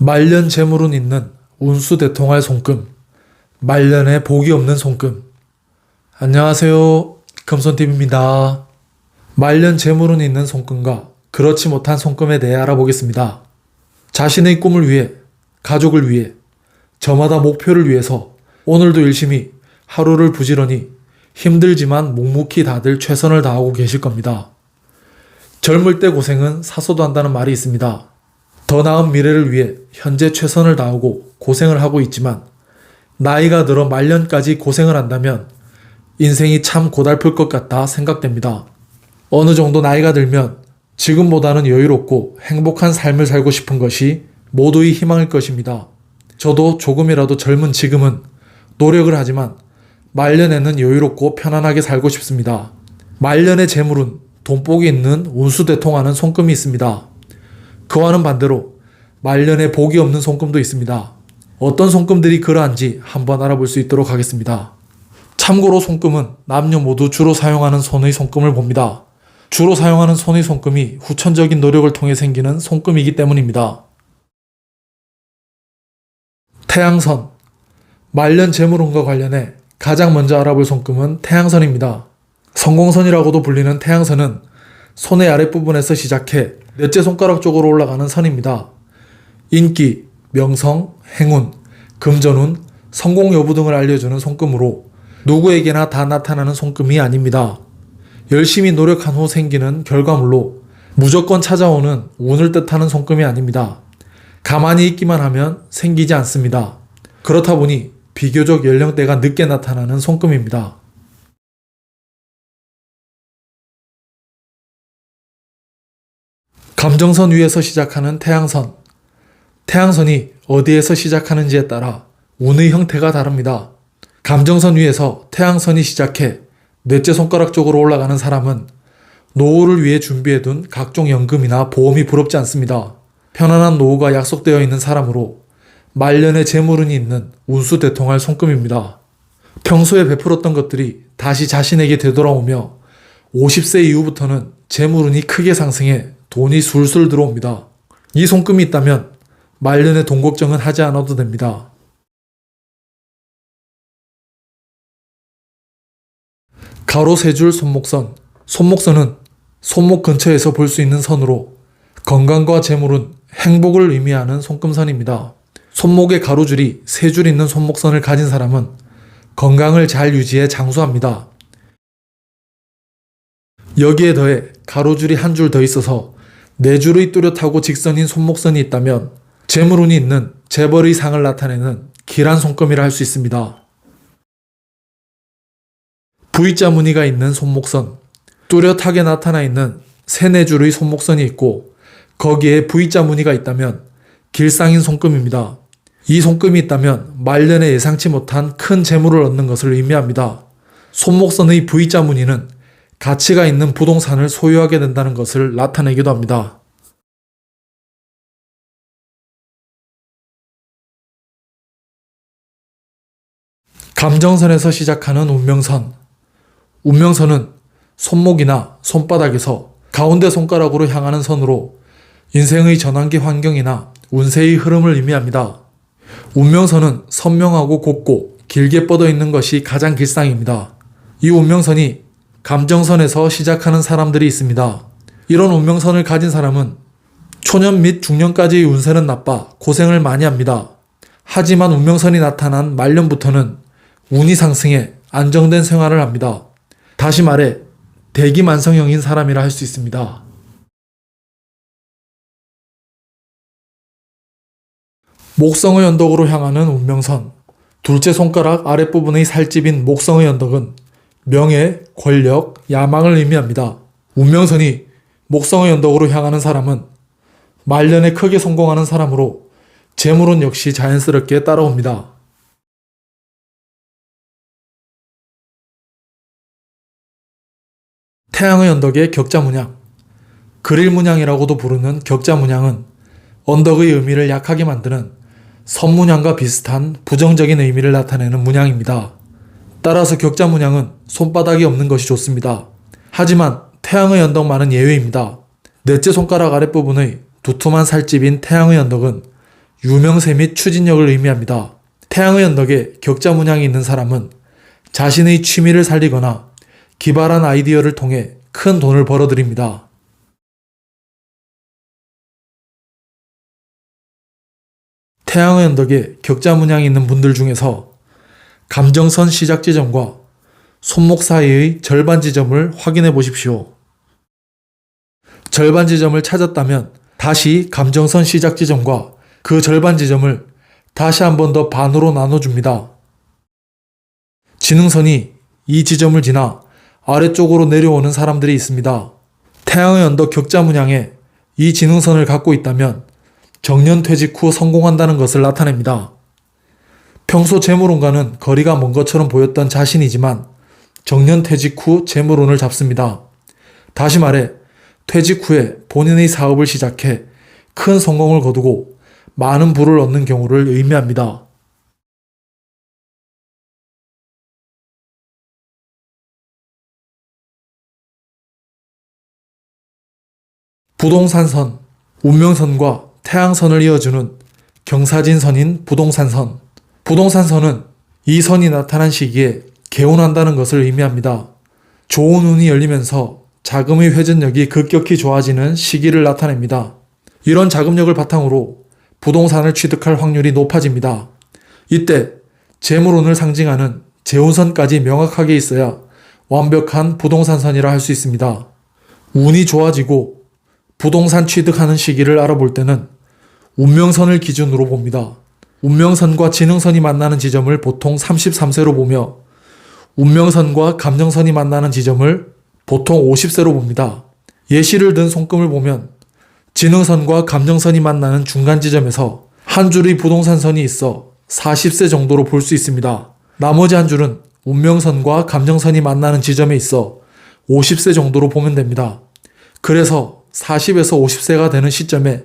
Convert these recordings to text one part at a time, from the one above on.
말년 재물운 있는 운수 대통할 손금. 말년에 복이 없는 손금. 안녕하세요. 금손TV입니다. 말년 재물운 있는 손금과 그렇지 못한 손금에 대해 알아보겠습니다. 자신의 꿈을 위해, 가족을 위해, 저마다 목표를 위해서 오늘도 열심히 하루를 부지런히 힘들지만 묵묵히 다들 최선을 다하고 계실 겁니다. 젊을 때 고생은 사소도 한다는 말이 있습니다. 더 나은 미래를 위해 현재 최선을 다하고 고생을 하고 있지만 나이가 들어 말년까지 고생을 한다면 인생이 참 고달플 것 같다 생각됩니다. 어느 정도 나이가 들면 지금보다는 여유롭고 행복한 삶을 살고 싶은 것이 모두의 희망일 것입니다. 저도 조금이라도 젊은 지금은 노력을 하지만 말년에는 여유롭고 편안하게 살고 싶습니다. 말년의 재물은 돈복이 있는 운수대통하는 손금이 있습니다. 그와는 반대로 말년에 복이 없는 손금도 있습니다. 어떤 손금들이 그러한지 한번 알아볼 수 있도록 하겠습니다. 참고로 손금은 남녀 모두 주로 사용하는 손의 손금을 봅니다. 주로 사용하는 손의 손금이 후천적인 노력을 통해 생기는 손금이기 때문입니다. 태양선 말년 재물운과 관련해 가장 먼저 알아볼 손금은 태양선입니다. 성공선이라고도 불리는 태양선은 손의 아랫부분에서 시작해 넷째 손가락 쪽으로 올라가는 선입니다. 인기, 명성, 행운, 금전운, 성공 여부 등을 알려주는 손금으로 누구에게나 다 나타나는 손금이 아닙니다. 열심히 노력한 후 생기는 결과물로 무조건 찾아오는 운을 뜻하는 손금이 아닙니다. 가만히 있기만 하면 생기지 않습니다. 그렇다 보니 비교적 연령대가 늦게 나타나는 손금입니다. 감정선 위에서 시작하는 태양선. 태양선이 어디에서 시작하는지에 따라 운의 형태가 다릅니다. 감정선 위에서 태양선이 시작해 넷째 손가락 쪽으로 올라가는 사람은 노후를 위해 준비해둔 각종 연금이나 보험이 부럽지 않습니다. 편안한 노후가 약속되어 있는 사람으로 말년에 재물운이 있는 운수 대통할 손금입니다. 평소에 베풀었던 것들이 다시 자신에게 되돌아오며 50세 이후부터는 재물운이 크게 상승해 돈이 술술 들어옵니다. 이 손금이 있다면 말년에 돈 걱정은 하지 않아도 됩니다. 가로 세 줄 손목선. 손목선은 손목 근처에서 볼 수 있는 선으로 건강과 재물은 행복을 의미하는 손금선입니다. 손목에 가로줄이 세 줄 있는 손목선을 가진 사람은 건강을 잘 유지해 장수합니다. 여기에 더해 가로줄이 한 줄 더 있어서 네 줄의 뚜렷하고 직선인 손목선이 있다면 재물운이 있는 재벌의 상을 나타내는 길한 손금이라 할 수 있습니다. V자 무늬가 있는 손목선, 뚜렷하게 나타나 있는 세네 줄의 손목선이 있고 거기에 V자 무늬가 있다면 길상인 손금입니다. 이 손금이 있다면 말년에 예상치 못한 큰 재물을 얻는 것을 의미합니다. 손목선의 V자 무늬는 가치가 있는 부동산을 소유하게 된다는 것을 나타내기도 합니다. 감정선에서 시작하는 운명선. 운명선은 손목이나 손바닥에서 가운데 손가락으로 향하는 선으로 인생의 전환기 환경이나 운세의 흐름을 의미합니다. 운명선은 선명하고 곱고 길게 뻗어 있는 것이 가장 길상입니다. 이 운명선이 감정선에서 시작하는 사람들이 있습니다. 이런 운명선을 가진 사람은 초년 및 중년까지의 운세는 나빠 고생을 많이 합니다. 하지만 운명선이 나타난 말년부터는 운이 상승해 안정된 생활을 합니다. 다시 말해 대기만성형인 사람이라 할 수 있습니다. 목성의 언덕으로 향하는 운명선. 둘째 손가락 아랫부분의 살집인 목성의 언덕은 명예, 권력, 야망을 의미합니다. 운명선이 목성의 언덕으로 향하는 사람은 말년에 크게 성공하는 사람으로 재물운 역시 자연스럽게 따라옵니다. 태양의 언덕의 격자 문양. 그릴 문양이라고도 부르는 격자 문양은 언덕의 의미를 약하게 만드는 선문양과 비슷한 부정적인 의미를 나타내는 문양입니다. 따라서 격자 문양은 손바닥이 없는 것이 좋습니다. 하지만 태양의 언덕만은 예외입니다. 넷째 손가락 아랫부분의 두툼한 살집인 태양의 언덕은 유명세 및 추진력을 의미합니다. 태양의 언덕에 격자 문양이 있는 사람은 자신의 취미를 살리거나 기발한 아이디어를 통해 큰 돈을 벌어들입니다. 태양의 언덕에 격자 문양이 있는 분들 중에서 감정선 시작 지점과 손목 사이의 절반 지점을 확인해 보십시오. 절반 지점을 찾았다면 다시 감정선 시작 지점과 그 절반 지점을 다시 한 번 더 반으로 나눠줍니다. 지능선이 이 지점을 지나 아래쪽으로 내려오는 사람들이 있습니다. 태양의 언덕 격자 문양에 이 지능선을 갖고 있다면 정년 퇴직 후 성공한다는 것을 나타냅니다. 평소 재물운과는 거리가 먼 것처럼 보였던 자신이지만 정년 퇴직 후 재물운을 잡습니다. 다시 말해 퇴직 후에 본인의 사업을 시작해 큰 성공을 거두고 많은 부를 얻는 경우를 의미합니다. 부동산선, 운명선과 태양선을 이어주는 경사진선인 부동산선. 부동산선은 이 선이 나타난 시기에 개운한다는 것을 의미합니다. 좋은 운이 열리면서 자금의 회전력이 급격히 좋아지는 시기를 나타냅니다. 이런 자금력을 바탕으로 부동산을 취득할 확률이 높아집니다. 이때 재물운을 상징하는 재운선까지 명확하게 있어야 완벽한 부동산선이라 할 수 있습니다. 운이 좋아지고 부동산 취득하는 시기를 알아볼 때는 운명선을 기준으로 봅니다. 운명선과 지능선이 만나는 지점을 보통 33세로 보며 운명선과 감정선이 만나는 지점을 보통 50세로 봅니다. 예시를 든 손금을 보면 지능선과 감정선이 만나는 중간 지점에서 한 줄의 부동산선이 있어 40세 정도로 볼 수 있습니다. 나머지 한 줄은 운명선과 감정선이 만나는 지점에 있어 50세 정도로 보면 됩니다. 그래서 40에서 50세가 되는 시점에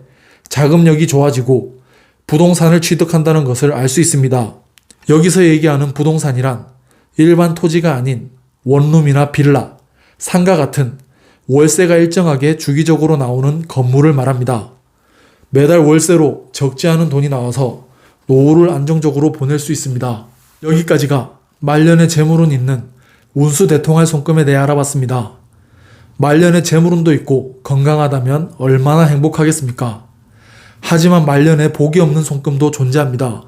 자금력이 좋아지고 부동산을 취득한다는 것을 알 수 있습니다. 여기서 얘기하는 부동산이란 일반 토지가 아닌 원룸이나 빌라, 상가 같은 월세가 일정하게 주기적으로 나오는 건물을 말합니다. 매달 월세로 적지 않은 돈이 나와서 노후를 안정적으로 보낼 수 있습니다. 여기까지가 말년의 재물운 있는 운수 대통할 손금에 대해 알아봤습니다. 말년에 재물운도 있고 건강하다면 얼마나 행복하겠습니까? 하지만 말년에 복이 없는 손금도 존재합니다.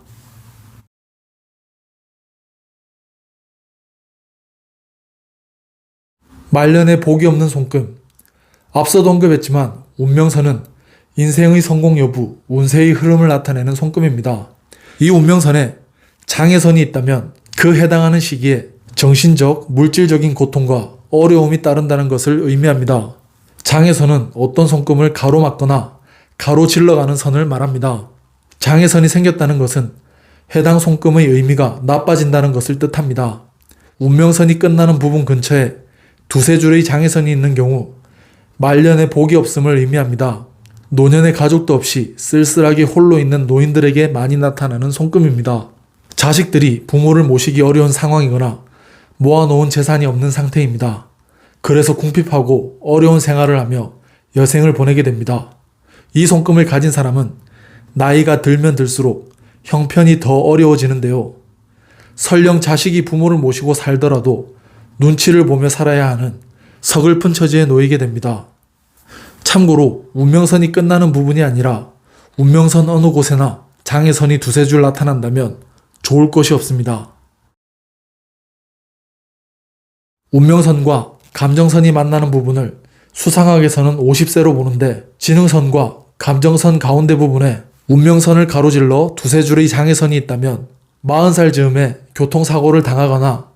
말년에 복이 없는 손금. 앞서도 언급했지만 운명선은 인생의 성공 여부, 운세의 흐름을 나타내는 손금입니다. 이 운명선에 장애선이 있다면 그 해당하는 시기에 정신적, 물질적인 고통과 어려움이 따른다는 것을 의미합니다. 장애선은 어떤 손금을 가로막거나 가로질러 가는 선을 말합니다. 장애선이 생겼다는 것은 해당 손금의 의미가 나빠진다는 것을 뜻합니다. 운명선이 끝나는 부분 근처에 두세 줄의 장애선이 있는 경우 말년에 복이 없음을 의미합니다. 노년의 가족도 없이 쓸쓸하게 홀로 있는 노인들에게 많이 나타나는 손금입니다. 자식들이 부모를 모시기 어려운 상황이거나 모아놓은 재산이 없는 상태입니다. 그래서 궁핍하고 어려운 생활을 하며 여생을 보내게 됩니다. 이 손금을 가진 사람은 나이가 들면 들수록 형편이 더 어려워지는데요. 설령 자식이 부모를 모시고 살더라도 눈치를 보며 살아야 하는 서글픈 처지에 놓이게 됩니다. 참고로 운명선이 끝나는 부분이 아니라 운명선 어느 곳에나 장애선이 두세 줄 나타난다면 좋을 것이 없습니다. 운명선과 감정선이 만나는 부분을 수상학에서는 50세로 보는데 지능선과 감정선 가운데 부분에 운명선을 가로질러 두세 줄의 장애선이 있다면 40살 즈음에 교통사고를 당하거나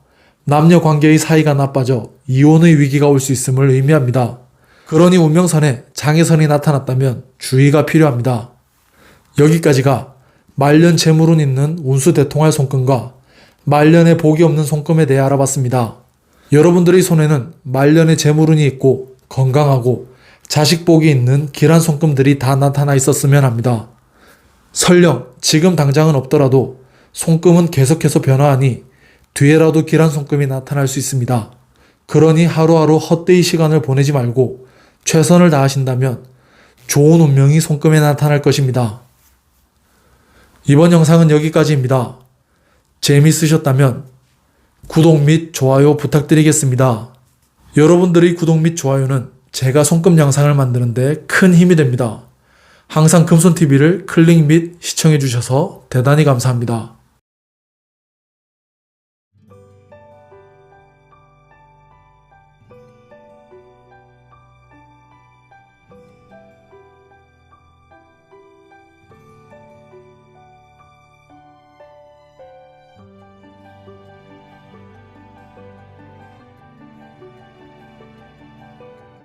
남녀 관계의 사이가 나빠져 이혼의 위기가 올 수 있음을 의미합니다. 그러니 운명선에 장애선이 나타났다면 주의가 필요합니다. 여기까지가 말년 재물운 있는 운수 대통할 손금과 말년에 복이 없는 손금에 대해 알아봤습니다. 여러분들의 손에는 말년에 재물운이 있고 건강하고 자식 복이 있는 길한 손금들이 다 나타나 있었으면 합니다. 설령 지금 당장은 없더라도 손금은 계속해서 변화하니 뒤에라도 길한 손금이 나타날 수 있습니다. 그러니 하루하루 헛되이 시간을 보내지 말고 최선을 다하신다면 좋은 운명이 손금에 나타날 것입니다. 이번 영상은 여기까지입니다. 재미있으셨다면 구독 및 좋아요 부탁드리겠습니다. 여러분들의 구독 및 좋아요는 제가 손금 영상을 만드는데 큰 힘이 됩니다. 항상 금손TV를 클릭 및 시청해 주셔서 대단히 감사합니다.